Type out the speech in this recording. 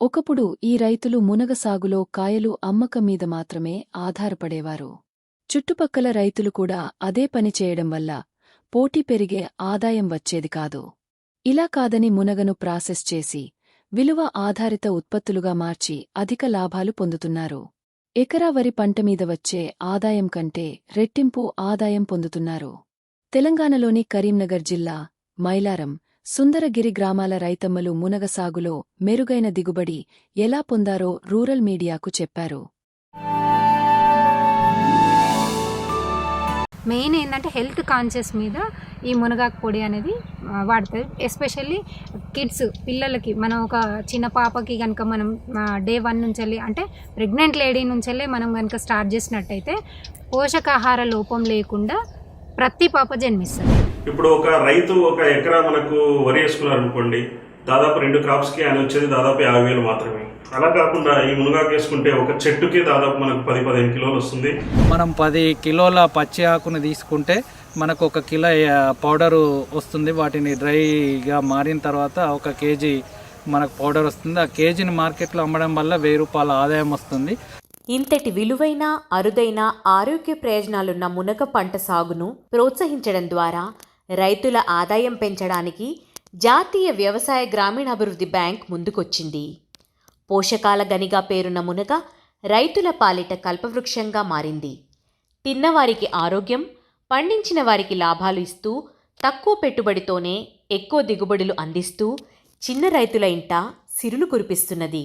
ఒకప్పుడు ఈ రైతులు మునగ సాగులో కాయలు అమ్మకం మీద మాత్రమే ఆధారపడేవారు. చుట్టుపక్కల రైతులు కూడా అదే పని చేయడం వల్ల పోటీ పెరిగే ఆదాయం వచ్చేది కాదు. ఇలా కాదని మునగను ప్రాసెస్ చేసి విలువ ఆధారిత ఉత్పత్తులుగా మార్చి అధిక లాభాలు పొందుతున్నారు. ఎకరా వరి పంట మీద వచ్చే ఆదాయం కంటే రెట్టింపు ఆదాయం పొందుతున్నారు. తెలంగాణలోని కరీంనగర్ జిల్లా మైలారం సుందరగిరి గ్రామాల రైతమ్మలు మునగ సాగులో మెరుగైన దిగుబడి ఎలా పొందారో రూరల్ మీడియాకు చెప్పారు. మెయిన్ ఏంటంటే హెల్త్ కాన్షియస్ మీద ఈ మునగాకు పొడి అనేది వాడుతుంది ఎస్పెషల్లీ కిడ్స్ పిల్లలకి. మనం ఒక చిన్న పాపకి కనుక మనం డే వన్ నుంచి వెళ్ళి అంటే ప్రెగ్నెంట్ లేడీ నుంచి వెళ్ళి మనం కనుక స్టార్ట్ చేసినట్టయితే పోషకాహార లోపం లేకుండా ప్రతి పాప జన్మిస్తుంది. ఇప్పుడు ఒక రైతు ఒక ఎకరా మనకు వరి వేసుకున్నారు అనుకోండి దాదాపు రెండు క్రాప్స్కి ఆయన వచ్చేది దాదాపు యాభై వేలు మాత్రమే. అలా కాకుండా ఈ మునగాకు వేసుకుంటే ఒక చెట్టుకి దాదాపు మనకు పది పదిహేను కిలోలు వస్తుంది. మనం పది కిలోల పచ్చి ఆకును తీసుకుంటే మనకు ఒక కిలో పౌడరు వస్తుంది. వాటిని డ్రైగా మారిన తర్వాత ఒక కేజీ మనకు పౌడర్ వస్తుంది. ఆ కేజీని మార్కెట్లో అమ్మడం వల్ల వెయ్యి రూపాయల ఆదాయం వస్తుంది. ఇంతటి విలువైన అరుదైన ఆరోగ్య ప్రయోజనాలున్న మునగ పంట సాగును ప్రోత్సహించడం ద్వారా రైతుల ఆదాయం పెంచడానికి జాతీయ వ్యవసాయ గ్రామీణాభివృద్ధి బ్యాంక్ ముందుకొచ్చింది. పోషకాల గనిగా పేరున్న మునగ రైతుల పాలిట కల్పవృక్షంగా మారింది. తిన్నవారికి ఆరోగ్యం పండించిన వారికి లాభాలు ఇస్తూ తక్కువ పెట్టుబడితోనే ఎక్కువ దిగుబడులు అందిస్తూ చిన్న రైతుల ఇంట సిరులు కురిపిస్తున్నది.